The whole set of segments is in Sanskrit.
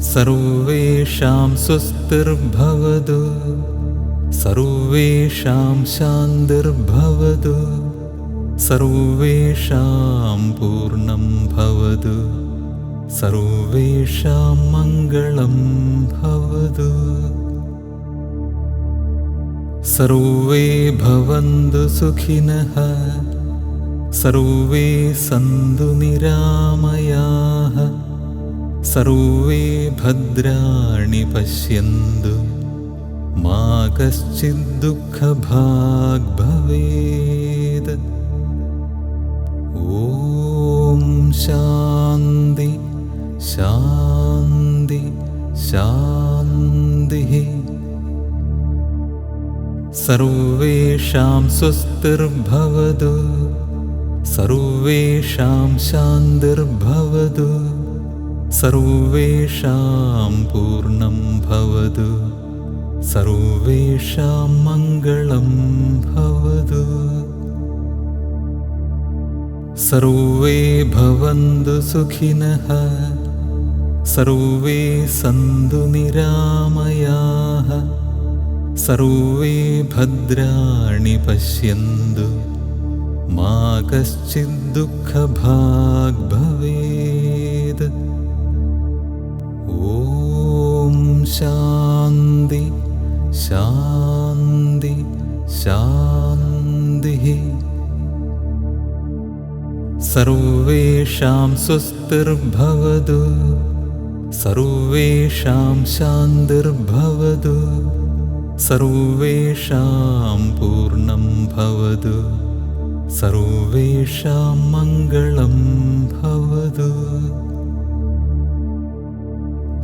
सर्वेषां स्वस्तिर्भवतु सर्वेषां शान्तिर्भवतु। सर्वेषां पूर्णं भवतु। सर्वेषां मङ्गलं भवतु। सर्वे भवन्तु सुखिनः। सर्वे सन्तु निरामयाः സർവേ ഭദ്രാണി പശ്യന്തു മാ കശ്ചിദ്ദുഃഖഭാഗ് ഭവേത് ഓം ശാന്തി ശാന്തി ശാന്തി. സർവേഷാം സ്വസ്തിർഭവതു സർവേഷാം ശാന്തിർഭവതു सर्वेषां पूर्णं भवतु। सर्वेषां मङ्गलं भवतु। सर्वे भवन्तु सुखिनः। सर्वे सन्तु निरामयाः। सर्वे भद्राणि पश्यन्तु। मा कश्चिद्दुःखभाग् भवेत् ॐ शान्ति शान्ति शान्तिः। सर्वेषां स्वस्तिर्भवतु सर्वेषां शान्तिर्भवतु सर्वेषां पूर्णं भवतु सर्वेषां मङ्गलं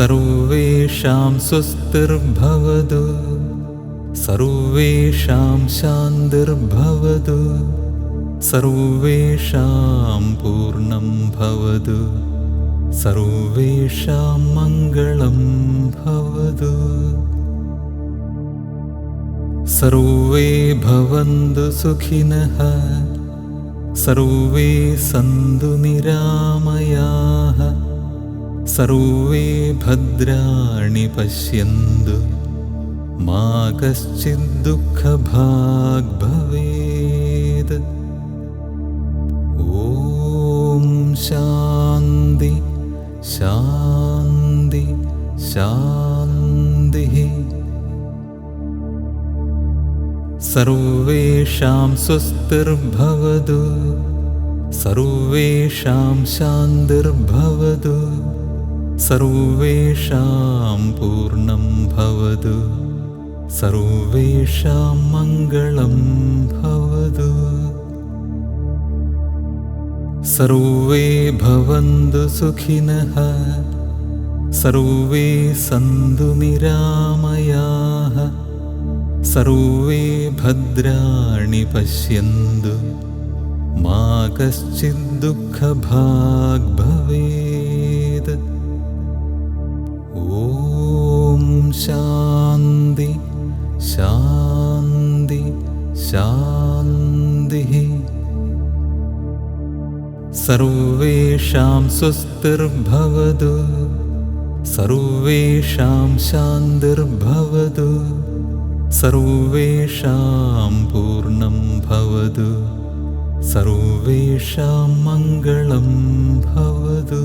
सर्वेषां स्वस्तिर्भवतु सर्वेषां शान्तिर्भवतु। सर्वेषां पूर्णं भवतु। सर्वेषां मङ्गलं भवतु। सर्वे भवन्तु सुखिनः। सर्वे सन्तु निरामयाः സർവേ ഭദ്രാണി പശ്യന്തു മാ കശ്ചിദ്ദുഃഖഭാഗ് ഭവേത് ഓം ശാന്തി ശാന്തി ശാന്തി. സർവേഷാം സ്വസ്തിർഭവതു സർവേഷാം ശാന്തിർഭവതു. सर्वेषां पूर्णं भवतु। सर्वेषां मङ्गलं भवतु। सर्वे भवन्तु सुखिनः। सर्वे सन्तु निरामयाः। सर्वे भद्राणि पश्यन्तु। मा कश्चिद्दुःखभाग् भवेत् शान्ति शान्ति शान्तिः। सर्वेषां स्वस्तिर्भवतु सर्वेषां शान्तिर्भवतु सर्वेषां पूर्णं भवतु सर्वेषां मङ्गलं भवतु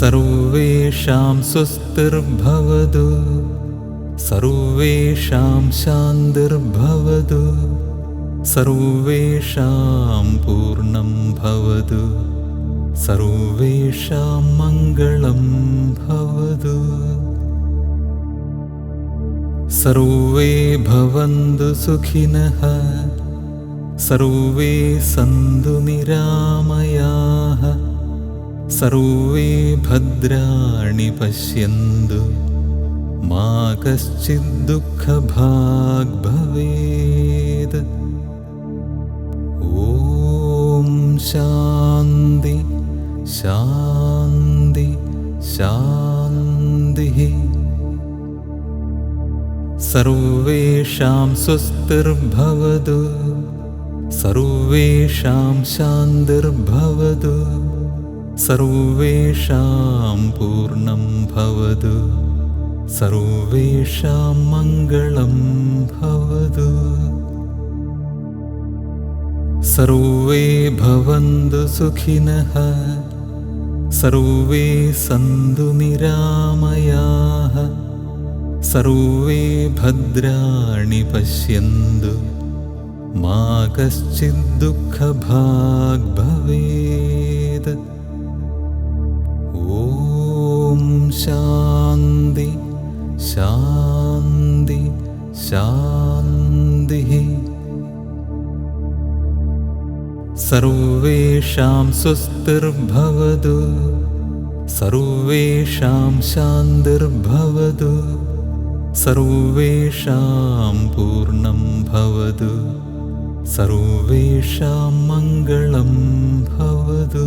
सर्वेषां स्वस्तिर्भवतु सर्वेषां शान्तिर्भवतु। सर्वेषां पूर्णं भवतु। सर्वेषां मङ्गलं भवतु। सर्वे भवन्तु सुखिनः। सर्वे सन्तु निरामयाः सर्वे भद्राणि पश्यन्तु मा कश्चिद्दुःखभाग् भवेत् ॐ शान्ति शान्ति शान्तिः सर्वेषां स्वस्तिर्भवतु सर्वेषां शान्तिर्भवतु सर्वेषां पूर्णं भवतु। सर्वेषां मङ्गलं भवतु। सर्वे भवन्तु सुखिनः। सर्वे सन्तु निरामयाः। सर्वे भद्राणि पश्यन्तु। मा कश्चिद्दुःखभाग् भवेत् शान्ति शान्ति शान्तिः। सर्वेषां स्वस्तिर्भवतु सर्वेषां शान्तिर्भवतु सर्वेषां पूर्णं भवतु सर्वेषां मङ्गलं भवतु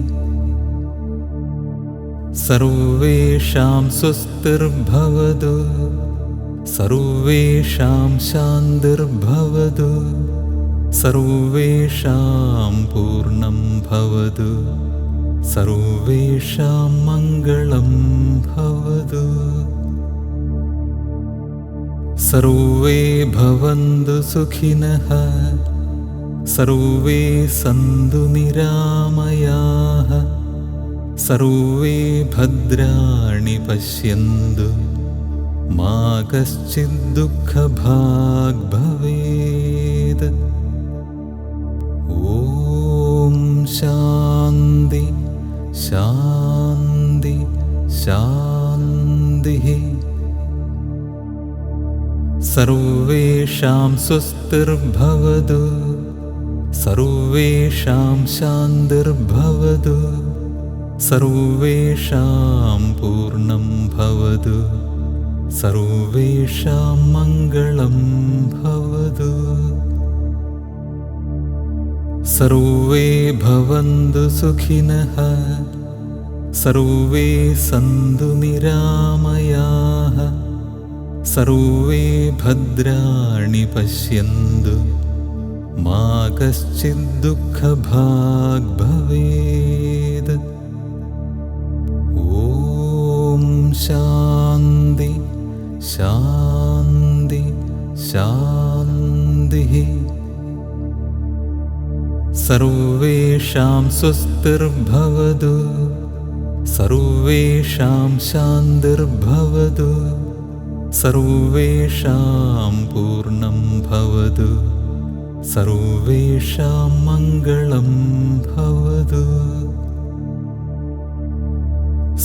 सर्वेषां स्वस्तिर्भवतु सर्वेषां शान्तिर्भवतु। सर्वेषां पूर्णं भवतु। सर्वेषां मङ्गलं भवतु। सर्वे भवन्तु सुखिनः। सर्वे सन्तु निरामयाः സർവേ ഭദ്രാണി പശ്യന്തു മാ കശ്ചിദ്ദുഃഖഭാഗ് ഭവേത് ഓം ശാന്തി ശാന്തി ശാന്തി. സർവേഷാം സ്വസ്തിർഭവതു. സർവേഷാം ശാന്തിർഭവതു. सर्वेषां पूर्णं भवतु। सर्वेषां मङ्गलं भवतु। सर्वे भवन्तु सुखिनः। सर्वे सन्तु निरामयाः। सर्वे भद्राणि पश्यन्तु। मा कश्चिद्दुःखभाग् भवेत् शान्ति शान्ति शान्तिः। सर्वेषां स्वस्तिर्भवतु सर्वेषां शान्तिर्भवतु सर्वेषां पूर्णं भवतु सर्वेषां मङ्गलं भवतु